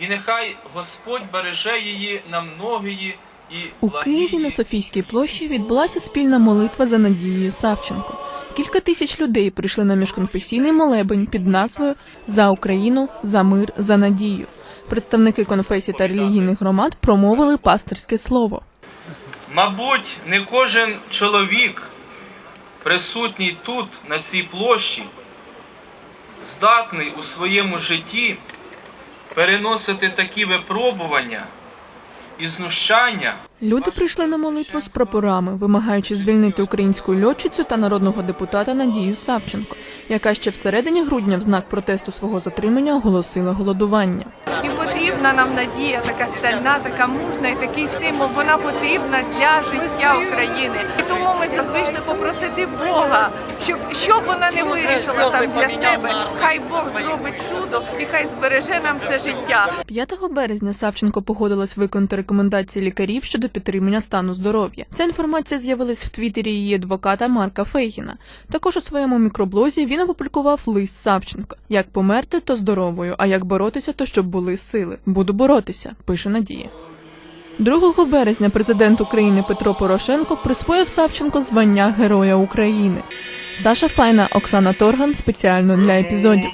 і нехай Господь береже її на многії і У Києві на Софійській площі відбулася спільна молитва за Надією Савченко. Кілька тисяч людей прийшли на міжконфесійний молебень під назвою За Україну, за мир, за надію. Представники конфесій та релігійних громад промовили пастирське слово. Мабуть, не кожен чоловік, присутній тут, на цій площі, здатний у своєму житті переносити такі випробування і знущання. Люди прийшли на молитву з прапорами, вимагаючи звільнити українську льотчицю та народного депутата Надію Савченко, яка ще всередині грудня в знак протесту свого затримання оголосила голодування. І потрібна нам надія, така стальна, така мужна і такий символ. Вона потрібна для життя України. І тому ми вийшли попросити Бога, щоб що б вона не вирішила там для себе. Хай Бог зробить чудо і хай збереже нам це життя. 5 березня Савченко погодилась виконати рекомендації лікарів щодо підтримання стану здоров'я. Ця інформація з'явилась в твіттері її адвоката Марка Фейгіна. Також у своєму мікроблозі він опублікував лист Савченко: як померти, то здоровою, а як боротися, то щоб були сили. Буду боротися, пише Надія. 2 березня президент України Петро Порошенко присвоїв Савченко звання Героя України. Саша Файна, Оксана Торган спеціально для епізодів.